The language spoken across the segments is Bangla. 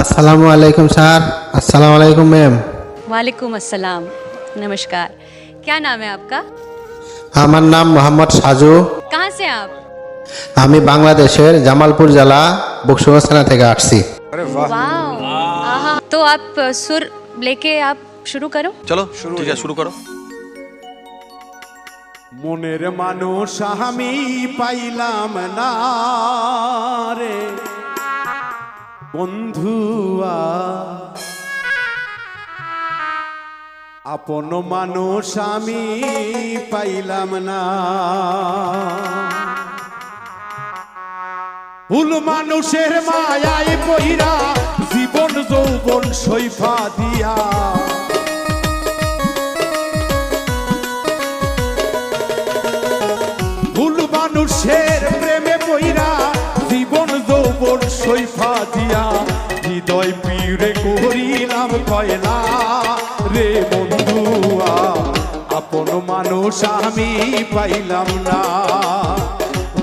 আসসালামু আলাইকুম স্যার আসসালামু আলাইকুম ম্যাম वालेकुम अस्सलाम नमस्कार क्या नाम है आपका আমার নাম মোহাম্মদ সাজু कहाँ से हैं आप আমি বাংলাদেশের জামালপুর জেলা বকশুগঞ্জ থানা থেকে আসছি वाह आहा तो आप अ, सुर लेके आप शुरू करो চলো ঠিক আছে শুরু করো মনের মানুষ আমি পাইলাম না রে বন্ধুয়া আপন মানুষ আমি পাইলাম না। ভুল মানুষের মায়ায় পইরা জীবন যৌবন সৈফা দিয়া। দিয়া হৃদয় পিড়ে করিলাম কয়লা। রে বন্ধুয়া আপন মানুষ আমি পাইলাম না।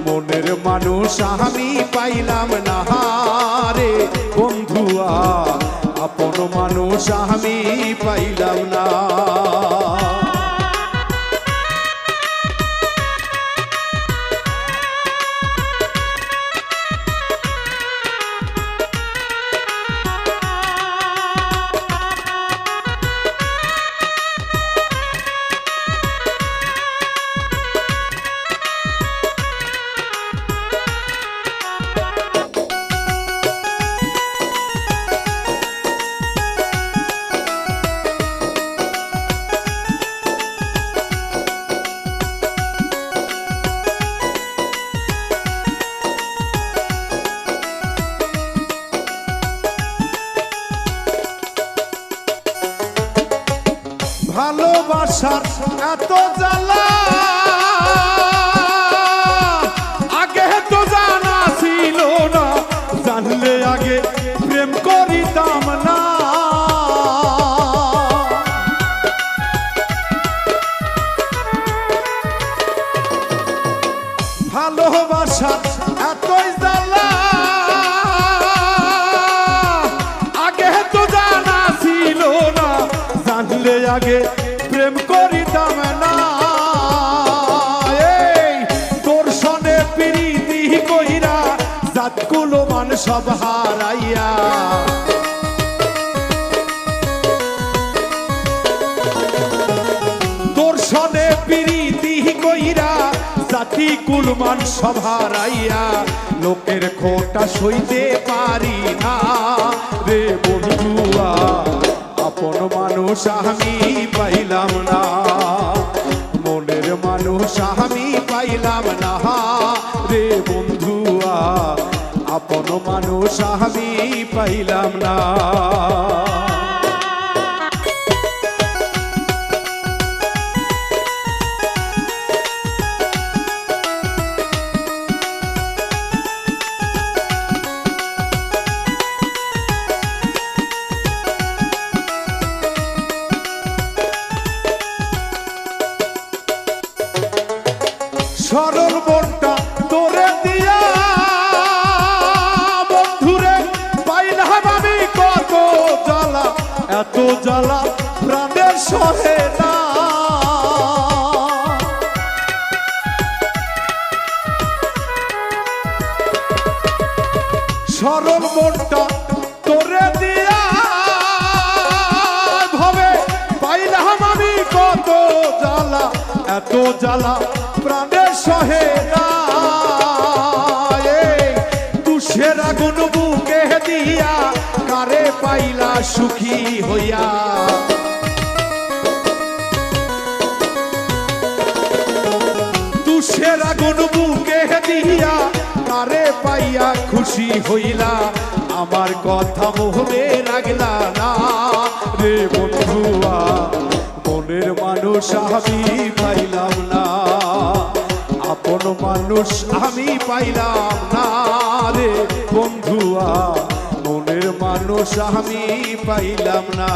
মনের মানুষ আমি পাইলাম না। রে বন্ধুয়া আপন মানুষ আমি পাইলাম না। ভালোবাসার এত জ্বালা। আগে তো জানা ছিল না, জানলে আগে প্রেম করিতাম না। ভালোবাসার এতই জ্বালা। আগে তো জানা ছিল না, জানলে আগে সব হারাইয়া। তোর সনে প্রীতি কইরা জাতি কুলমান সভারাইয়া লোকের খোটা সইতে পারি না রে বন্ধুয়া, আপন মানুষ আমি পাইলাম না। মনের মানুষ আমি পাইলাম না। মানুষ আমি পাইলাম না। সহে তোরে দিয়া ভবে, পাইলাম আমি কত জ্বালা, এত জ্বালা প্রাণের সহে না। তুষের আগুন বুকে দিয়া কারে পাইলা সুখী হইয়া? তুষের আগুন বুকে দিয়া কারে পাইয়া খুশি হইলা? আমার কথা মোহরে রাগলা না। রে বন্ধুয়া, মনের মানুষ আমি পাইলাম না। আপন মানুষ আমি পাইলাম না। রে বন্ধুয়া, মনের মানুষ আমি পাইলাম না।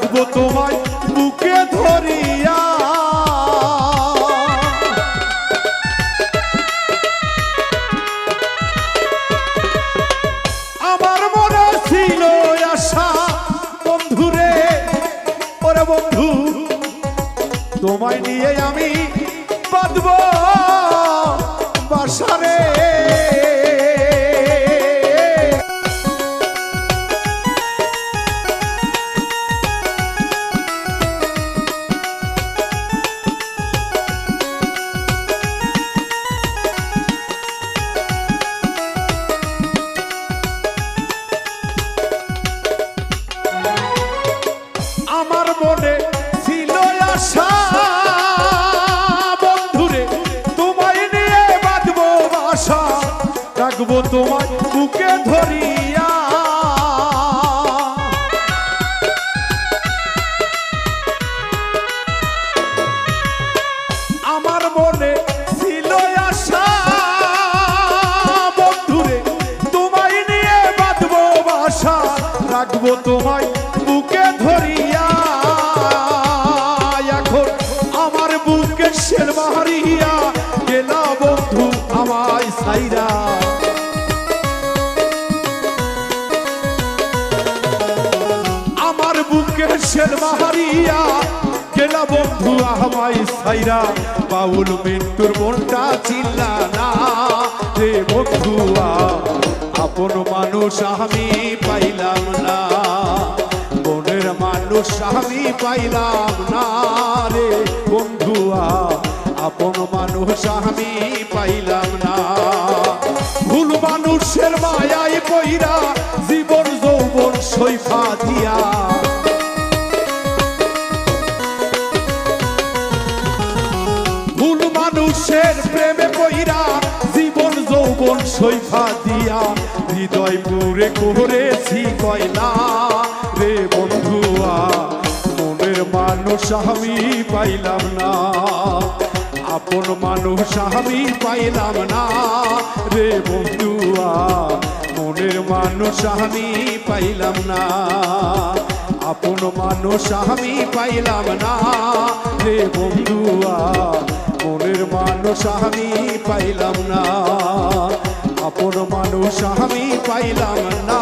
রাখব তোমায় বুকে ধরিয়া। আমার মনে ছিল আশা বন্ধুরে ওরে বন্ধু, তোমায় নিয়ে আমি বাঁধব বাসারে তোমায় বুকে ধরিয়া। আমার মনে ছিল আশা, বন্ধুরে, তোমায় নিয়ে বাঁধবো বাসা, রাখব তোমায় বুকে ধরিয়া। এখন আমার বুকে শের মারিয়া গেলা বন্ধু আমায় সাইরা শের মারিয়া গেলা বন্ধু আমায় সাইরা বাউল মিন্টুর মনটা চিল্লা না। রে বন্ধুয়া আপন মানুষ আমি পাইলাম না, মনের মানুষ আমি পাইলাম না রে বন্ধুয়া আপন মানুষ আমি পাইলাম না। ভুল মানুষের মায়ায় কইরা জীবন যৌবন সৈফা দিয়া সৈফা দিয়া হৃদয় পুরে করেছি কয়লা। রে বন্ধুয়া, মনের মানুষ আমি পাইলাম না। আপন মানুষ আমি পাইলাম না। রে বন্ধুয়া, মনের মানুষ আমি পাইলাম না। আপন মানুষ আমি পাইলাম না। রে বন্ধুয়া, মনের মানুষ আমি পাইলাম না। আপন মানুষ আমি পাইলাম না।